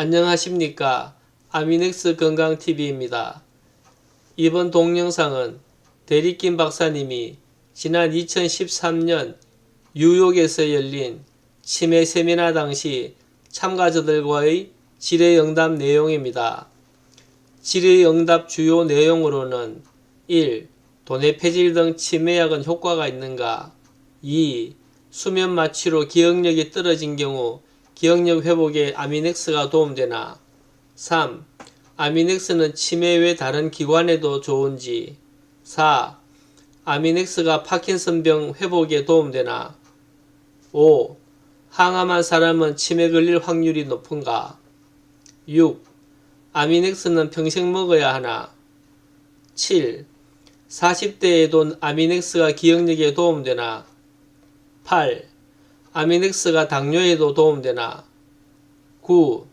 안녕하십니까. 아미넥스 건강TV입니다. 이번 동영상은 대리킴 박사님이 지난 2013년 뉴욕에서 열린 치매 세미나 당시 참가자들과의 질의응답 내용입니다. 질의응답 주요 내용으로는 1. 도내 폐질 등 치매약은 효과가 있는가? 2. 수면 마취로 기억력이 떨어진 경우 기억력 회복에 아미넥스가 도움되나? 3. 아미넥스는 치매 외 다른 기관에도 좋은지? 4. 아미넥스가 파킨슨병 회복에 도움되나? 5. 항암한 사람은 치매 걸릴 확률이 높은가? 6. 아미넥스는 평생 먹어야 하나? 7. 40대에도 아미넥스가 기억력에 도움되나? 8. 아미넥스가 당뇨에도 도움되나? 9.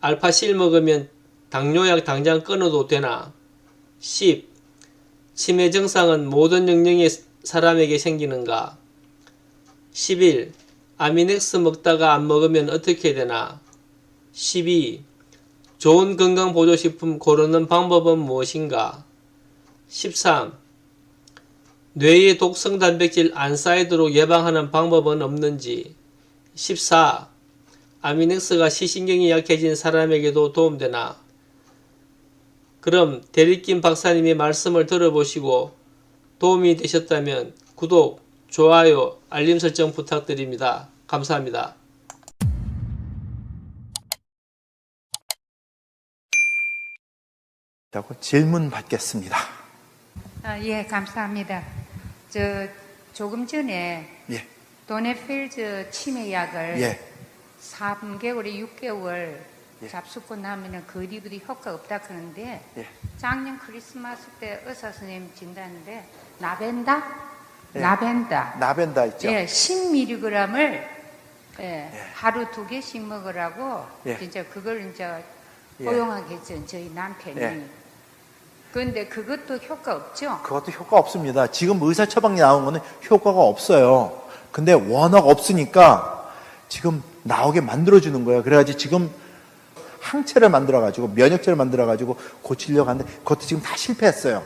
알파실 먹으면 당뇨약 당장 끊어도 되나? 10. 치매 증상은 모든 영역의 사람에게 생기는가? 11. 아미넥스 먹다가 안 먹으면 어떻게 되나? 12. 좋은 건강보조식품 고르는 방법은 무엇인가? 13. 뇌의 독성 단백질 안 쌓이도록 예방하는 방법은 없는지. 14. 아미넥스가 시신경이 약해진 사람에게도 도움되나? 그럼 대리킴 박사님의 말씀을 들어보시고 도움이 되셨다면 구독, 좋아요, 알림 설정 부탁드립니다. 감사합니다. 라고 질문 받겠습니다. 아, 예, 감사합니다. 저 조금 전에 예, 도네필즈 치매약을 예, 3개월에 6개월 예. 잡수고 나면은 그 뒤부터 효과 없다 그러는데 예. 작년 크리스마스 때 의사 선생님 진단인데 나벤다? 예. 나벤다. 나벤다 있죠? 예, 10mg을 예, 하루 두 개씩 먹으라고 예. 진짜 그걸 이제 예. 허용하겠죠 저희 남편이. 예. 그런데 그것도 효과 없죠? 그것도 효과 없습니다. 지금 의사 처방이 나온 거는 효과가 없어요. 근데 워낙 없으니까 지금 나오게 만들어주는 거예요. 그래가지고 지금 항체를 만들어가지고 면역체를 만들어가지고 고치려고 하는데 그것도 지금 다 실패했어요.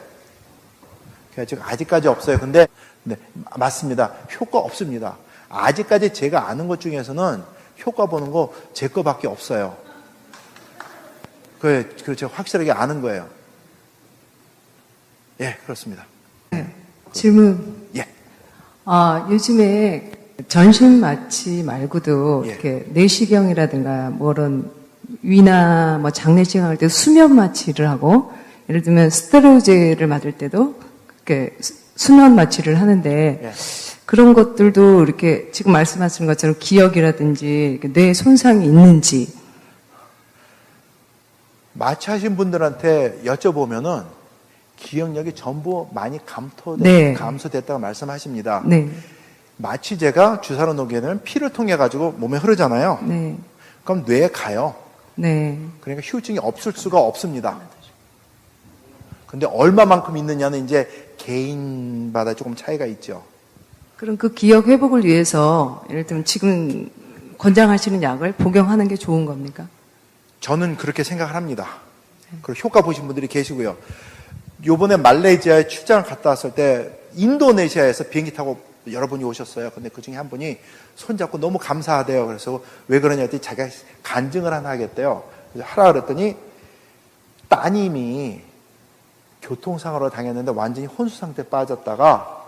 그래가지고 아직까지 없어요. 근데 네, 맞습니다. 효과 없습니다. 아직까지 제가 아는 것 중에서는 효과 보는 거 제 거밖에 없어요. 그, 그렇죠. 확실하게 아는 거예요. 예, 그렇습니다. 질문. 예. 아, 요즘에 전신 마취 말고도 예. 이렇게 내시경이라든가 뭐 이런 위나 뭐 장내시경 할때 수면 마취를 하고 예를 들면 스테로이드를 맞을 때도 이렇게 수- 수면 마취를 하는데 예. 그런 것들도 이렇게 지금 말씀하신 것처럼 기억이라든지 뇌 손상이 있는지 마취하신 분들한테 여쭤보면은 기억력이 전부 많이 감토, 네. 감소됐다고 말씀하십니다. 네, 마취제가 주사로 되면 피를 통해 가지고 몸에 흐르잖아요. 네, 그럼 뇌에 가요. 네, 그러니까 후유증이 없을 수가 없습니다. 근데 얼마만큼 있느냐는 이제 개인마다 조금 차이가 있죠. 그럼 그 기억 회복을 위해서 예를 들면 지금 권장하시는 약을 복용하는 게 좋은 겁니까? 저는 그렇게 생각을 합니다. 그리고 효과 보신 분들이 계시고요. 요번에 말레이시아에 출장을 갔다 왔을 때 인도네시아에서 비행기 타고 여러 분이 오셨어요. 근데 그 중에 한 분이 손잡고 너무 감사하대요. 그래서 왜 그러냐 했더니 자기가 간증을 하나 하겠대요. 그래서 하라 그랬더니 따님이 교통사고로 당했는데 완전히 혼수 상태에 빠졌다가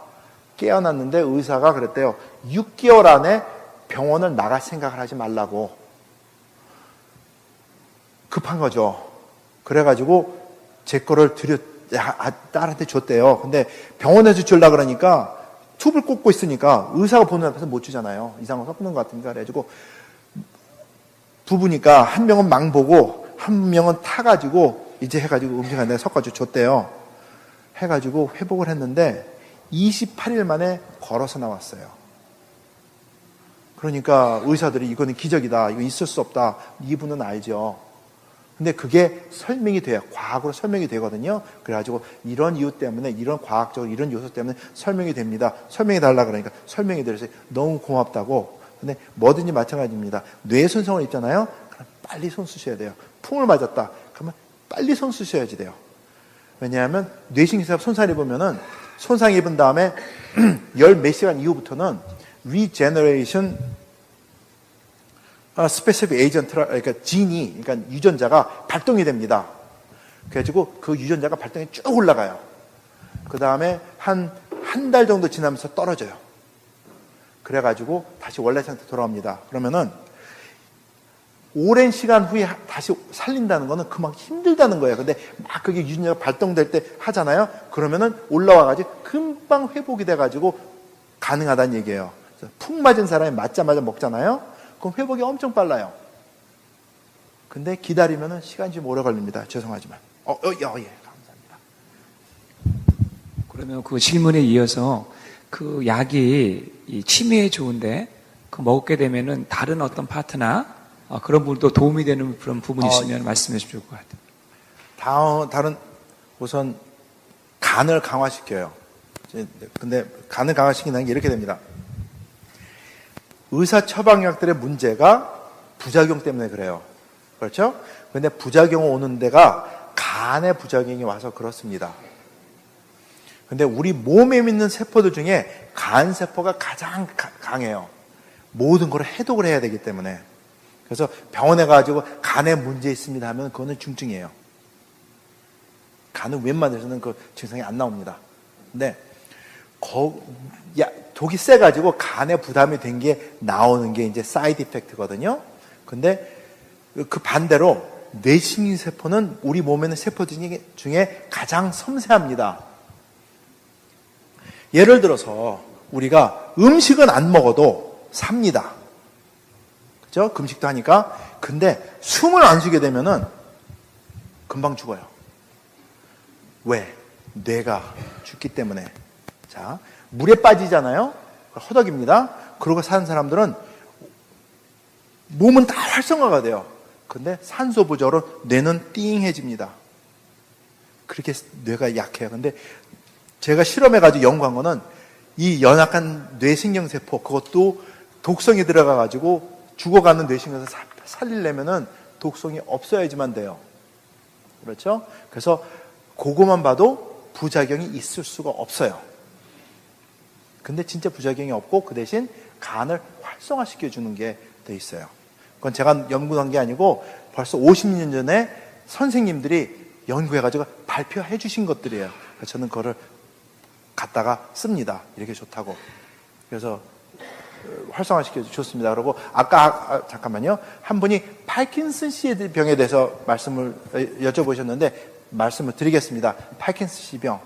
깨어났는데 의사가 그랬대요. 6개월 안에 병원을 나갈 생각을 하지 말라고. 급한 거죠. 그래가지고 제 거를 아, 딸한테 줬대요. 근데 병원에서 주려 그러니까 튜브를 꽂고 있으니까 의사가 보는 앞에서 못 주잖아요. 이상한 거 섞는 것 같으니까 그래가지고 부부니까 한 명은 망 보고 한 명은 타가지고 이제 해가지고 음식 안에 섞어서 줬대요. 해가지고 회복을 했는데 28일 만에 걸어서 나왔어요. 그러니까 의사들이 이거는 기적이다. 이거 있을 수 없다. 이분은 알죠. 근데 그게 설명이 돼요. 과학으로 설명이 되거든요. 그래가지고 이런 이유 때문에 이런 과학적으로 이런 요소 때문에 설명이 됩니다. 설명해 달라 그러니까 설명이 돼서 너무 고맙다고. 근데 뭐든지 마찬가지입니다. 뇌 손상을 있잖아요. 그럼 빨리 손 쑤셔야 돼요. 풍을 맞았다. 그러면 빨리 손 쑤셔야지 돼요. 왜냐하면 뇌신경쇠가 손상 입으면은 손상 입은 다음에 열 몇 시간 이후부터는 리제너레이션 스페시픽 에이전트라 그러니까 진이 그러니까 유전자가 발동이 됩니다. 그래가지고 그 유전자가 발동이 쭉 올라가요. 그 다음에 한 한 달 정도 지나면서 떨어져요. 그래가지고 다시 원래 상태 돌아옵니다. 그러면은 오랜 시간 후에 하- 다시 살린다는 거는 그만큼 힘들다는 거예요. 근데 막 그게 유전자가 발동될 때 하잖아요. 그러면은 올라와가지고 금방 회복이 돼가지고 가능하다는 얘기예요. 푹 맞은 사람이 맞자마자 먹잖아요. 그럼 회복이 엄청 빨라요. 근데 기다리면은 시간이 좀 오래 걸립니다. 죄송하지만. 어, 어, 어, 예, 감사합니다. 그러면 그 질문에 이어서 그 약이 이 치매에 좋은데 그 먹게 되면은 다른 어떤 파트나 어, 그런 부분도 도움이 되는 그런 부분이 어, 있으면 말씀해 주실 것 같아요. 다음, 다른, 우선, 간을 강화시켜요. 근데, 간을 강화시킨다는 게 이렇게 됩니다. 의사 처방약들의 문제가 부작용 때문에 그래요. 그렇죠? 근데 부작용 오는 데가 간에 부작용이 와서 그렇습니다. 근데 우리 몸에 있는 세포들 중에 간 세포가 가장 가- 강해요. 모든 걸 해독을 해야 되기 때문에. 그래서 병원에 가지고 간에 문제 있습니다 하면 그거는 중증이에요. 간은 웬만해서는 그 증상이 안 나옵니다. 근데 거, 야, 독이 세가지고 간에 부담이 된 게 나오는 게 이제 사이드 이펙트거든요. 근데 그 반대로 뇌신경 세포는 우리 몸에 있는 세포 중에 가장 섬세합니다. 예를 들어서 우리가 음식은 안 먹어도 삽니다. 그죠? 금식도 하니까. 근데 숨을 안 쉬게 되면은 금방 죽어요. 왜? 뇌가 죽기 때문에. 자, 물에 빠지잖아요? 허덕입니다. 그러고 사는 사람들은 몸은 다 활성화가 돼요. 근데 산소 부족으로 뇌는 띵해집니다. 그렇게 뇌가 약해요. 근데 제가 실험해가지고 연구한 거는 이 연약한 뇌신경세포, 그것도 독성이 들어가가지고 죽어가는 뇌신경을 사- 살리려면은 독성이 없어야지만 돼요. 그렇죠? 그래서 그거만 봐도 부작용이 있을 수가 없어요. 근데 진짜 부작용이 없고 그 대신 간을 활성화시켜 주는 게 돼 있어요. 그건 제가 연구한 게 아니고 벌써 50년 전에 선생님들이 연구해가지고 발표해 주신 것들이에요. 그래서 저는 그거를 갖다가 씁니다. 이렇게 좋다고. 그래서 어, 활성화시켜 줬습니다. 그리고 아까 아, 잠깐만요. 한 분이 파킨슨 씨의 병에 대해서 말씀을 어, 여쭤보셨는데 말씀을 드리겠습니다. 파킨슨 씨 병.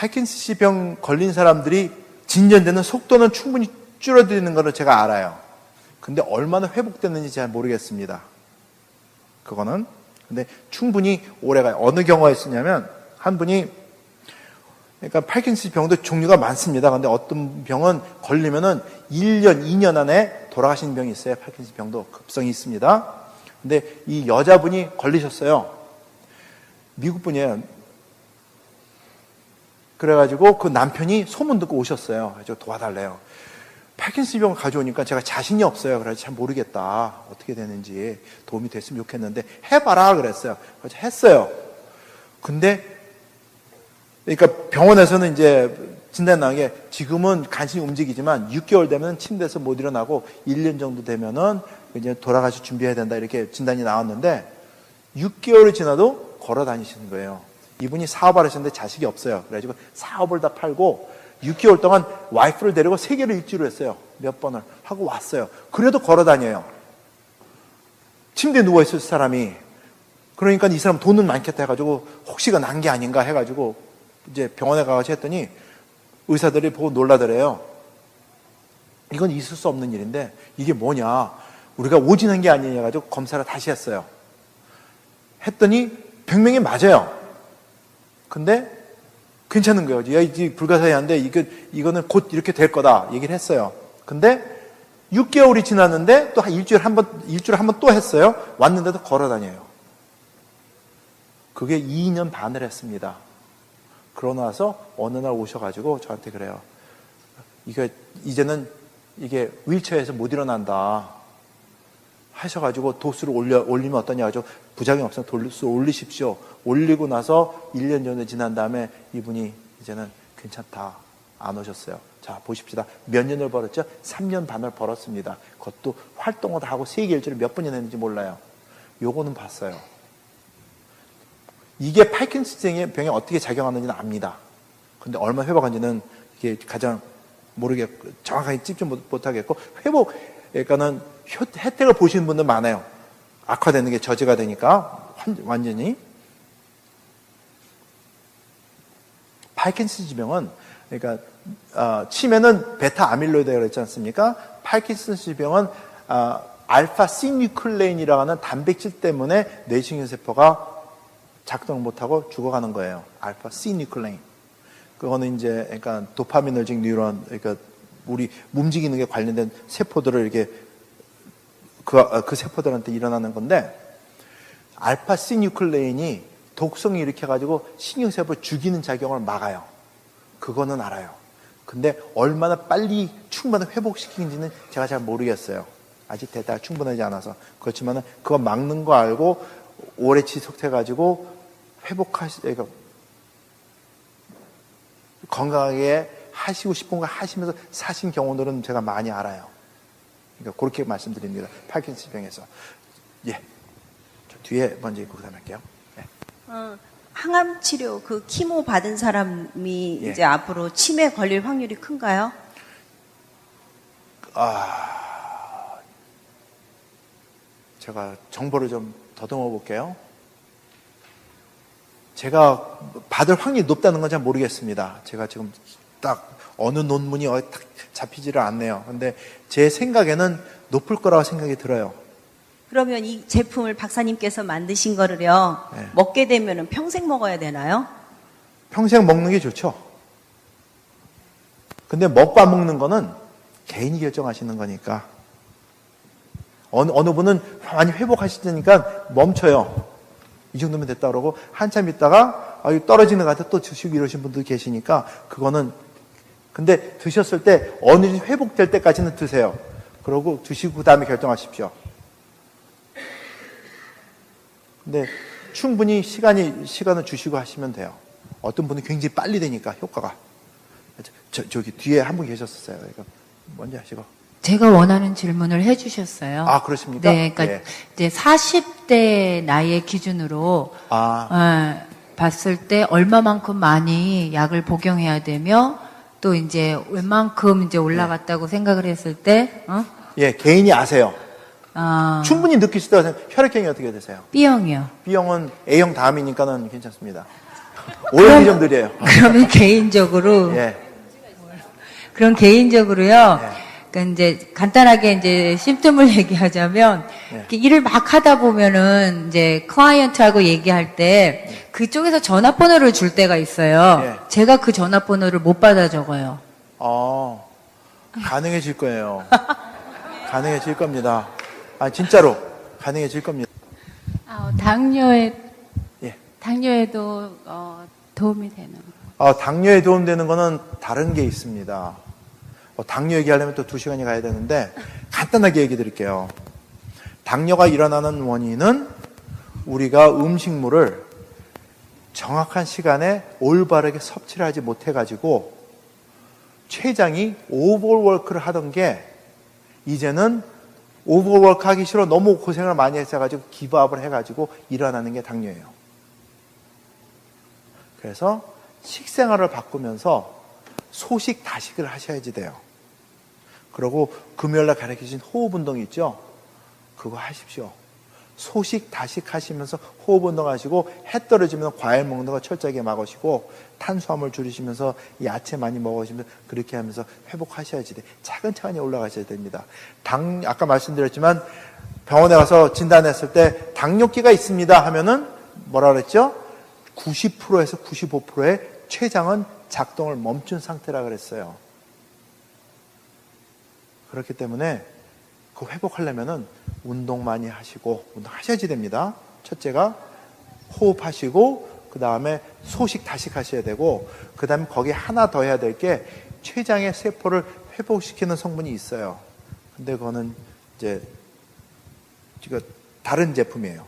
파킨슨 씨병 걸린 사람들이 진전되는 속도는 충분히 줄어드는 것을 제가 알아요. 근데 얼마나 회복됐는지 잘 모르겠습니다. 그거는. 근데 충분히 오래가요. 어느 경우가 있었냐면 한 분이 그러니까 파킨슨 병도 종류가 많습니다. 근데 어떤 병은 걸리면은 1년, 2년 안에 돌아가시는 병이 있어요. 파킨슨 병도 급성이 있습니다. 근데 이 여자분이 걸리셨어요. 미국 분이에요. 그래가지고 그 남편이 소문 듣고 오셨어요. 그래서 도와달래요. 파킨슨 병을 가져오니까 제가 자신이 없어요. 그래서 잘 모르겠다. 어떻게 되는지 도움이 됐으면 좋겠는데 해봐라 그랬어요. 그래서 했어요. 근데 그러니까 병원에서는 이제 진단 나온 게 지금은 간신히 움직이지만 6개월 되면 침대에서 못 일어나고 1년 정도 되면은 이제 돌아가실 준비해야 된다 이렇게 진단이 나왔는데 6개월이 지나도 걸어 다니시는 거예요. 이분이 사업을 하셨는데 자식이 없어요. 그래가지고 사업을 다 팔고 6개월 동안 와이프를 데리고 세계를 일주를 했어요. 몇 번을 하고 왔어요. 그래도 걸어 다녀요. 침대에 누워 있을 사람이 그러니까 이 사람 돈은 많겠다 해가지고 혹시가 난 게 아닌가 해가지고 이제 병원에 가서 했더니 의사들이 보고 놀라더래요. 이건 있을 수 없는 일인데 이게 뭐냐? 우리가 오진한 게 아니냐 해가지고 검사를 다시 했어요. 했더니 병명이 맞아요. 근데 괜찮은 거예요. 야, 이게 불가사의한데 이거 이거는 곧 이렇게 될 거다 얘기를 했어요. 근데 6개월이 지났는데 또 한 일주일 한 번, 일주일에 한번 또 했어요. 왔는데도 걸어 다녀요. 그게 2년 반을 했습니다. 그러고 나서 어느 날 오셔가지고 저한테 그래요. 이거, 이제는 이게 윌체어에서 못 일어난다. 하셔가지고 도수를 올려, 올리면 어떠냐 가지고 부작용 없으면 도수 올리십시오. 올리고 나서 1년 정도 지난 다음에 이분이 이제는 괜찮다. 안 오셨어요. 자, 보십시다. 몇 년을 벌었죠? 3년 반을 벌었습니다. 그것도 활동을 다 하고 세계 일주를 몇 번이나 했는지 몰라요. 요거는 봤어요. 이게 파이킨슨의 병에 어떻게 작용하는지는 압니다. 근데 얼마 회복한지는 이게 가장 모르게 정확하게 찝지 못- 못하겠고 회복 그러니까는 효- 혜택을 보시는 분들 많아요. 악화되는 게 저지가 되니까 완- 완전히 파이킨슨 지병은 그러니까 어, 치매는 베타 아밀로이드가 그랬지 않습니까? 파이킨슨 지병은 어, 알파 시뉴클레인이라고 하는 단백질 때문에 뇌신경 세포가 작동을 못하고 죽어가는 거예요. 알파 시뉴클레인. 그거는 이제 그러니까 도파미너직 뉴런 그러니까 우리 움직이는 게 관련된 세포들을 이렇게 그, 어, 그 세포들한테 일어나는 건데 알파 시뉴클레인이 독성이 일으켜 가지고 신경세포 죽이는 작용을 막아요. 그거는 알아요. 근데 얼마나 빨리 충분히 회복시키는지는 제가 잘 모르겠어요. 아직 데이터가 충분하지 않아서. 그렇지만은 그거 막는 거 알고 오래 지속해 가지고 회복하시, 그러니까 건강하게 하시고 싶은 거 하시면서 사신 경우들은 제가 많이 알아요. 그러니까 그렇게 말씀드립니다. 파킨슨 병에서. 예. 저 뒤에 먼저 읽고 그다음에 할게요. 예. 어, 항암 치료 그 키모 받은 사람이 예. 이제 앞으로 치매 걸릴 확률이 큰가요? 제가 정보를 좀 더듬어 볼게요. 제가 받을 확률이 높다는 건 잘 모르겠습니다. 제가 지금 딱 어느 논문이 어디 딱 잡히지를 않네요. 근데 제 생각에는 높을 거라고 생각이 들어요. 그러면 이 제품을 박사님께서 만드신 거를요 네. 먹게 되면은 평생 먹어야 되나요? 평생 먹는 게 좋죠. 근데 먹고 안 먹는 거는 개인이 결정하시는 거니까. 어느, 어느 분은 많이 회복하시니까 멈춰요. 이 정도면 됐다 그러고 한참 있다가 아, 떨어지는 것 같아 또 드시고 이러신 분도 계시니까 그거는 근데 드셨을 때 어느 정도 회복될 때까지는 드세요. 그러고 드시고 그 다음에 결정하십시오. 근데 충분히 시간이 시간을 주시고 하시면 돼요. 어떤 분은 굉장히 빨리 되니까 효과가. 저, 저기 뒤에 한 분 계셨었어요. 이거 먼저 하시고. 제가 원하는 질문을 해주셨어요. 아 그렇습니까? 네, 그러니까 예. 이제 40대 나이의 기준으로 아 어, 봤을 때 얼마만큼 많이 약을 복용해야 되며 또 이제 웬만큼 이제 올라갔다고 생각을 했을 때 어? 예, 개인이 아세요. 아, 충분히 느낄 수 있다고 생각. 혈액형이 어떻게 되세요? B형이요. B형은 A형 다음이니까는 괜찮습니다. O형이 좀 느려요. 그러면 개인적으로 예. 그럼 개인적으로요. 네. 그러니까 이제 간단하게 이제 심점을 얘기하자면 네. 일을 막 하다 보면은 이제 클라이언트하고 얘기할 때 그쪽에서 전화번호를 줄 때가 있어요. 네. 제가 그 전화번호를 못 받아 적어요. 어, 가능해질 거예요. 가능해질 겁니다. 아, 진짜로 가능해질 겁니다. 아, 당뇨에 예. 당뇨에도 어, 도움이 되는 거. 어, 당뇨에 도움되는 거는 다른 게 있습니다. 어, 당뇨 얘기하려면 또 두 시간이 가야 되는데 간단하게 얘기 드릴게요. 당뇨가 일어나는 원인은 우리가 음식물을 정확한 시간에 올바르게 섭취를 하지 못해가지고 췌장이 오버워크를 하던 게 이제는 오버워크 하기 싫어 너무 고생을 많이 했어가지고 기부업을 해가지고 일어나는 게 당뇨예요. 그래서 식생활을 바꾸면서 소식 다식을 하셔야지 돼요. 그리고 금요일날 가르쳐 주신 호흡 운동 있죠? 그거 하십시오. 소식 다식 하시면서 호흡 운동 하시고 해 떨어지면 과일 먹는 거 철저하게 막으시고 탄수화물 줄이시면서 야채 많이 먹으시면서 그렇게 하면서 회복하셔야지 돼. 차근차근히 올라가셔야 됩니다. 당 아까 말씀드렸지만 병원에 가서 진단했을 때 당뇨기가 있습니다 하면은 뭐라 그랬죠? 90%에서 95%의 췌장은 작동을 멈춘 상태라 그랬어요. 그렇기 때문에 그 회복하려면은 운동 많이 하시고 운동하셔야지 됩니다. 첫째가 호흡하시고 그 다음에 소식 다식 하셔야 되고 그 다음에 거기에 하나 더 해야 될 게 췌장의 세포를 회복시키는 성분이 있어요. 근데 그거는 이제 이거 다른 제품이에요.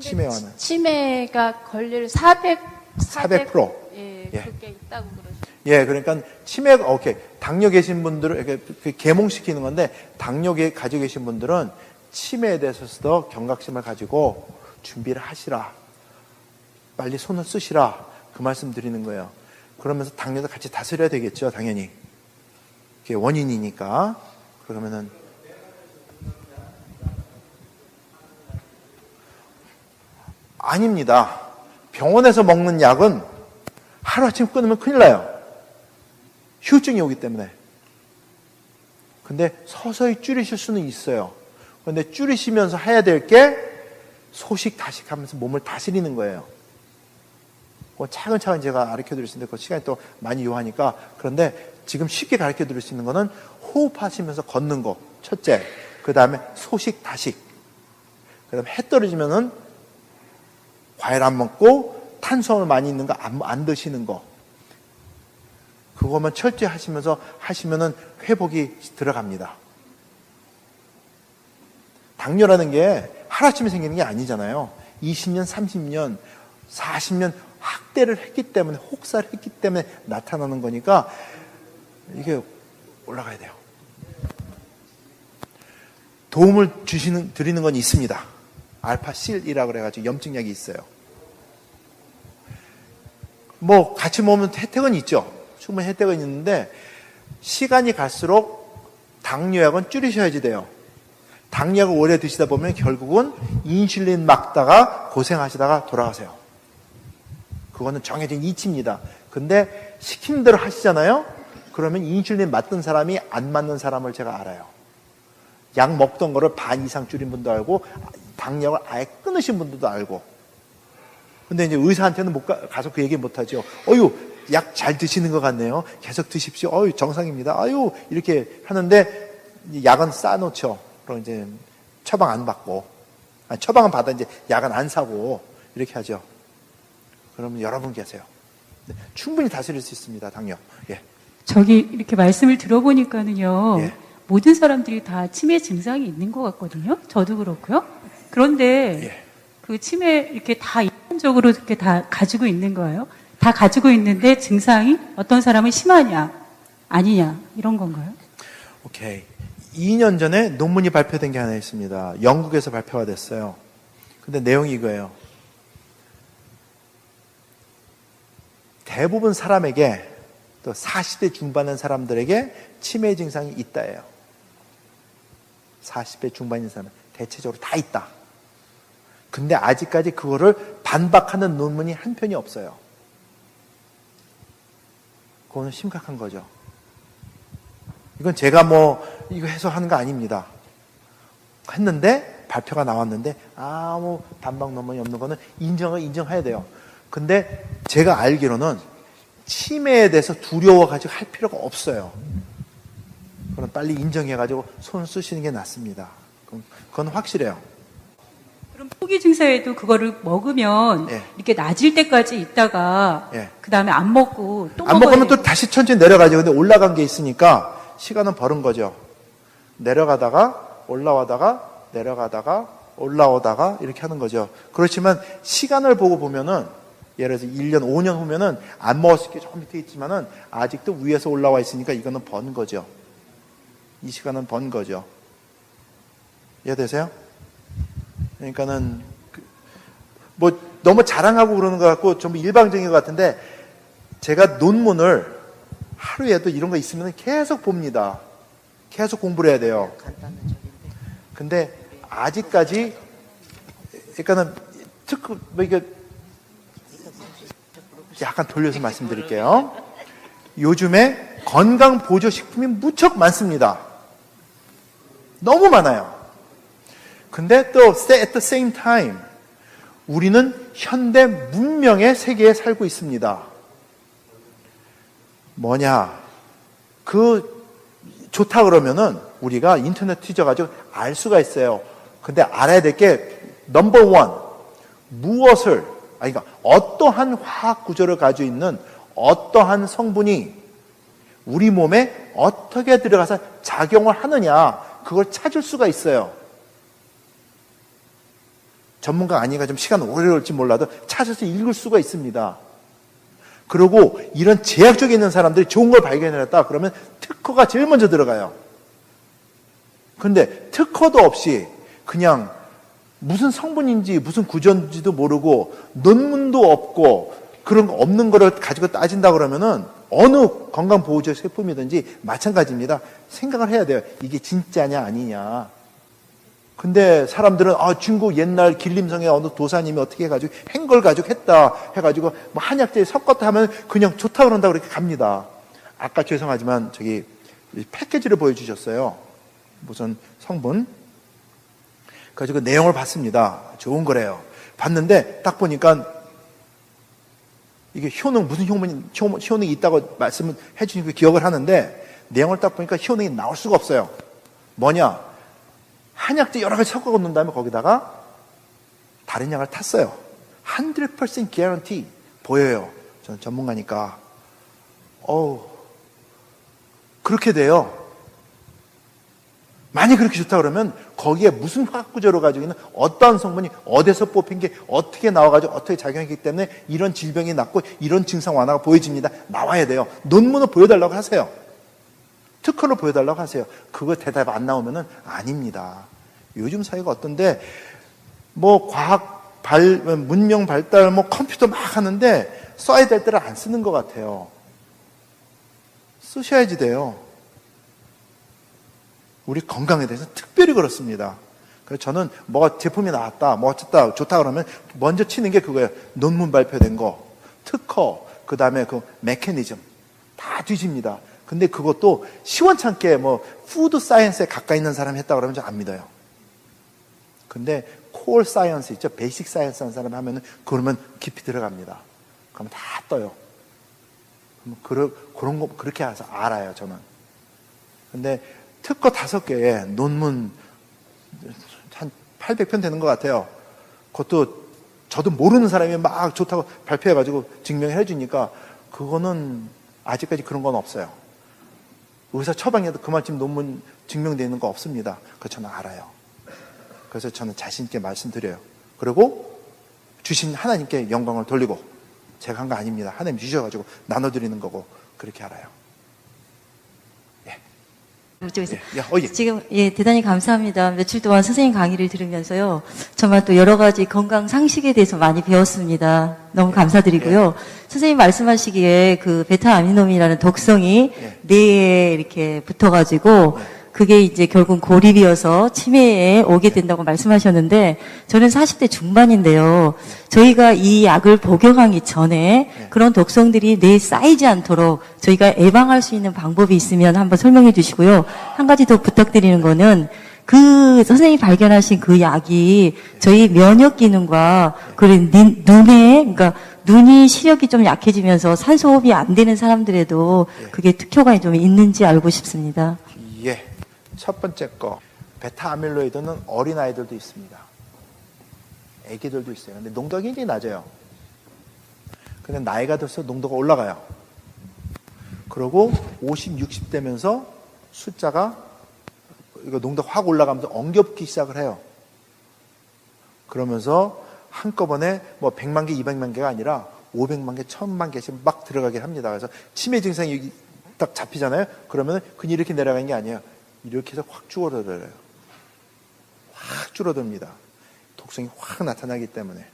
치매와는. 치- 치매가 걸릴 400 400%. 예, 예. 그게 있다고 그러죠. 예, 그러니까 치매가 오케이 당뇨 계신 분들은 이렇게 그 계몽시키는 건데 당뇨 계 가지고 계신 분들은 치매에 대해서도 경각심을 가지고 준비를 하시라. 빨리 손을 쓰시라. 그 말씀 드리는 거예요. 그러면서 당뇨도 같이 다스려야 되겠죠, 당연히. 그게 원인이니까. 그러면은 아닙니다. 병원에서 먹는 약은 하루아침 끊으면 큰일 나요. 휴증이 오기 때문에. 근데 서서히 줄이실 수는 있어요. 근데 줄이시면서 해야 될 게 소식 다식 하면서 몸을 다스리는 거예요. 그 차근차근 제가 가르쳐 드릴 수 있는데 그 시간이 또 많이 요하니까 그런데 지금 쉽게 가르쳐 드릴 수 있는 거는 호흡하시면서 걷는 거 첫째 그 다음에 소식 다식 그 다음에 해 떨어지면은 과일 안 먹고 탄수화물 많이 있는 거안안 드시는 거 그것만 철저히 하시면서 하시면은 회복이 들어갑니다. 당뇨라는 게 하루아침에 생기는 게 아니잖아요. 20년, 30년, 40년 학대를 했기 때문에, 혹사를 했기 때문에 나타나는 거니까 이게 올라가야 돼요. 도움을 주시는, 드리는 건 있습니다. 알파실이라고 그래가지고 염증약이 있어요. 뭐 같이 먹으면 혜택은 있죠. 충분히 혜택은 있는데 시간이 갈수록 당뇨약은 줄이셔야지 돼요. 당약을 오래 드시다 보면 결국은 인슐린 막다가 고생하시다가 돌아가세요. 그거는 정해진 이치입니다. 근데 시킨 대로 하시잖아요? 그러면 인슐린 맞던 사람이 안 맞는 사람을 제가 알아요. 약 먹던 거를 반 이상 줄인 분도 알고, 당약을 아예 끊으신 분들도 알고. 근데 이제 의사한테는 못 가, 가서 그 얘기 못 하죠. 어유, 약 잘 드시는 것 같네요. 계속 드십시오. 어유, 정상입니다. 아유, 이렇게 하는데, 약은 싸놓죠. 그럼 이제 처방 안 받고, 아니, 처방은 받아 이제 약은 안 사고, 이렇게 하죠. 그러면 여러분 계세요. 네, 충분히 다스릴 수 있습니다, 당뇨. 예. 저기 이렇게 말씀을 들어보니까는요. 예. 모든 사람들이 다 치매 증상이 있는 것 같거든요. 저도 그렇고요. 그런데 예. 그 치매 이렇게 다 일반적으로 이렇게 다 가지고 있는 거예요. 다 가지고 있는데 증상이 어떤 사람은 심하냐, 아니냐 이런 건가요? 오케이. 2년 전에 논문이 발표된 게 하나 있습니다. 영국에서 발표가 됐어요. 근데 내용이 이거예요. 대부분 사람에게 또 40대 중반의 사람들에게 치매 증상이 있다예요. 40대 중반인 사람은 대체적으로 다 있다. 근데 아직까지 그거를 반박하는 논문이 한 편이 없어요. 그거는 심각한 거죠. 이건 제가 뭐 이거 해석하는 거 아닙니다. 했는데 발표가 나왔는데 아무 반박 논문이 없는 거는 인정을 인정해야 돼요. 근데 제가 알기로는 치매에 대해서 두려워 가지고 할 필요가 없어요. 그럼 빨리 인정해 가지고 손을 쓰시는 게 낫습니다. 그건 확실해요. 그럼 포기 증세에도 그거를 먹으면 예. 이렇게 낮을 때까지 있다가 예. 그 다음에 안 먹고 또 안 먹으면 또. 다시 천천히 내려가죠. 근데 올라간 게 있으니까 시간은 버는 거죠. 내려가다가 올라와다가 내려가다가 올라오다가 이렇게 하는 거죠. 그렇지만 시간을 보고 보면은 예를 들어서 1년, 5년 후면은 안 먹었을 게 조금 밑에 있지만은 아직도 위에서 올라와 있으니까 이거는 번 거죠. 이 시간은 번 거죠. 이해되세요? 그러니까는 그- 뭐 너무 자랑하고 그러는 것 같고 좀 일방적인 것 같은데 제가 논문을 하루에도 이런 거 있으면 계속 봅니다. 계속 공부를 해야 돼요. 근데 아직까지 그러니까는 특급 뭐 이게 약간 돌려서 말씀드릴게요. 요즘에 건강 보조 식품이 무척 많습니다. 너무 많아요. 근데 또 at the same time 우리는 현대 문명의 세계에 살고 있습니다. 뭐냐? 그 좋다 그러면은 우리가 인터넷 뒤져 가지고 알 수가 있어요. 근데 알아야 될 게 넘버 원 무엇을 아니 그러니까 어떠한 화학 구조를 가지고 있는 어떠한 성분이 우리 몸에 어떻게 들어가서 작용을 하느냐 그걸 찾을 수가 있어요. 전문가 아니니까 좀 시간 오래 걸릴지 몰라도 찾아서 읽을 수가 있습니다. 그리고 이런 제약 쪽에 있는 사람들이 좋은 걸 발견했다 그러면 특허가 제일 먼저 들어가요. 근데 특허도 없이 그냥 무슨 성분인지 무슨 구조인지도 모르고 논문도 없고 그런 거 없는 거를 가지고 따진다 그러면은 어느 건강보호제 제품이든지 마찬가지입니다. 생각을 해야 돼요. 이게 진짜냐 아니냐. 근데 사람들은 아 중국 옛날 길림성의 어느 도사님이 어떻게 해가지고 행걸 가지고 했다 해가지고 뭐 한약재 섞었다 하면 그냥 좋다 그런다 그렇게 갑니다. 아까 죄송하지만 저기 이 패키지를 보여주셨어요. 무슨 성분 가지고 내용을 봤습니다. 좋은 거래요. 봤는데 딱 보니까 이게 효능 무슨 효능이 효- 효능이 있다고 말씀을 해주시고 기억을 하는데 내용을 딱 보니까 효능이 나올 수가 없어요. 뭐냐? 한약재 여러 가지 섞어 놓은 다음에 거기다가 다른 약을 탔어요. 100% guarantee 보여요. 저는 전문가니까. 어우 그렇게 돼요. 만약 그렇게 좋다 그러면 거기에 무슨 화학 구조로 가지고 있는 어떤 성분이 어디서 뽑힌 게 어떻게 나와가지고 어떻게 작용했기 때문에 이런 질병이 낫고 이런 증상 완화가 보여집니다. 나와야 돼요. 논문을 보여달라고 하세요. 특허로 보여달라고 하세요. 그거 대답 안 나오면은 아닙니다. 요즘 사회가 어떤데 뭐 과학 발 문명 발달 뭐 컴퓨터 막 하는데 써야 될 때를 안 쓰는 것 같아요. 쓰셔야지 돼요. 우리 건강에 대해서 특별히 그렇습니다. 그래서 저는 뭐가 제품이 나왔다, 뭐 어쨌다, 좋다 그러면 먼저 치는 게 그거예요. 논문 발표된 거, 특허, 그 다음에 그 메커니즘 다 뒤집니다. 근데 그것도 시원찮게 뭐 푸드 사이언스에 가까이 있는 사람이 했다 그러면 저안 믿어요. 근데 콜 사이언스 있죠? 베이식 사이언스 하는 사람이 하면은 그러면 깊이 들어갑니다. 그러면 다 떠요. 그럼 그런, 그런 거 그렇게 해서 알아요, 저는. 근데 특허 다섯 개에 논문 한 800편 되는 것 같아요. 그것도 저도 모르는 사람이 막 좋다고 발표해가지고 증명해 주니까 그거는 아직까지 그런 건 없어요. 의사 처방에도 그만큼 논문 증명되어 있는 거 없습니다. 그거 저는 알아요. 그래서 저는 자신 있게 말씀드려요. 그리고 주신 하나님께 영광을 돌리고 제가 한 거 아닙니다. 하나님 주셔가지고 나눠드리는 거고 그렇게 알아요. 이쪽에서 예, 예, 어, 예. 지금 예 대단히 감사합니다. 며칠 동안 선생님 강의를 들으면서요 정말 또 여러 가지 건강 상식에 대해서 많이 배웠습니다. 너무 감사드리고요. 선생님 말씀하시기에 그 베타 아미노민이라는 독성이 예. 뇌에 이렇게 붙어가지고 그게 이제 결국 고립이어서 치매에 오게 된다고 말씀하셨는데 저는 40대 중반인데요. 저희가 이 약을 복용하기 전에 그런 독성들이 뇌에 쌓이지 않도록 저희가 예방할 수 있는 방법이 있으면 한번 설명해 주시고요. 한 가지 더 부탁드리는 거는 그 선생님이 발견하신 그 약이 저희 면역 기능과 그리고 닌- 눈에 그러니까 눈이 시력이 좀 약해지면서 산소 호흡이 안 되는 사람들에도 그게 특효가 좀 있는지 알고 싶습니다. 예. 첫 번째 거. 베타 아밀로이드는 어린 아이들도 있습니다. 애기들도 있어요. 근데 농도가 굉장히 낮아요. 근데 나이가 들수록 농도가 올라가요. 그리고 50, 60 되면서 숫자가 이거 농도가 확 올라가면서 엉겨붙기 시작을 해요. 그러면서 한꺼번에 뭐 100만 개, 200만 개가 아니라 500만 개, 1000만 개씩 막 들어가게 합니다. 그래서 치매 증상이 딱 잡히잖아요. 그러면 그냥 이렇게 내려가는 게 아니에요. 이렇게 해서 확 줄어들어요. 확 줄어듭니다. 독성이 확 나타나기 때문에.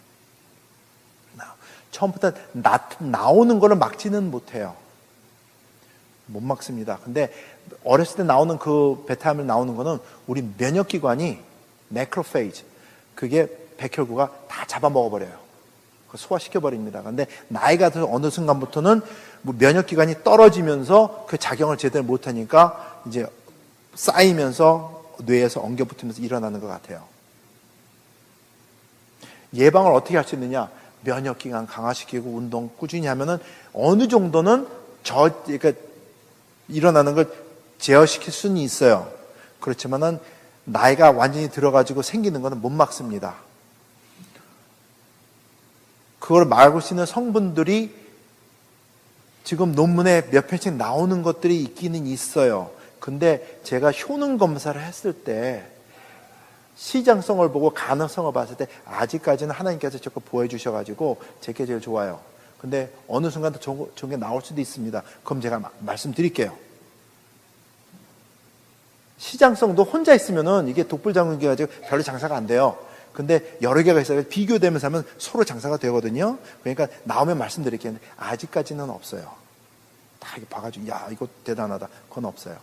나- 처음부터 나, 나오는 거를 막지는 못해요. 못 막습니다. 근데 어렸을 때 나오는 그 베타민 나오는 거는 우리 면역기관이 매크로페이지 그게 백혈구가 다 잡아먹어버려요. 그 소화시켜버립니다. 근데 나이가 들어 어느 순간부터는 뭐 면역기관이 떨어지면서 그 작용을 제대로 못하니까 이제 쌓이면서 뇌에서 엉겨붙으면서 일어나는 것 같아요. 예방을 어떻게 할 수 있느냐? 면역기관 강화시키고 운동 꾸준히 하면은 어느 정도는 저, 그러니까 일어나는 걸 제어시킬 수는 있어요. 그렇지만은 나이가 완전히 들어가지고 생기는 것은 못 막습니다. 그걸 막을 수 있는 성분들이 지금 논문에 몇 편씩 나오는 것들이 있기는 있어요. 근데 제가 효능 검사를 했을 때 시장성을 보고 가능성을 봤을 때 아직까지는 하나님께서 자꾸 보여주셔가지고 제게 제일 좋아요. 근데 어느 순간 더 좋은 거- 좋은 게 나올 수도 있습니다. 그럼 제가 마- 말씀드릴게요. 시장성도 혼자 있으면은 이게 독불장군기 가지고 별로 장사가 안 돼요. 근데 여러 개가 있어요. 비교되면서 하면 서로 장사가 되거든요. 그러니까 나오면 말씀드릴게요. 아직까지는 없어요. 다 이거 봐가지고 야 이거 대단하다. 그건 없어요.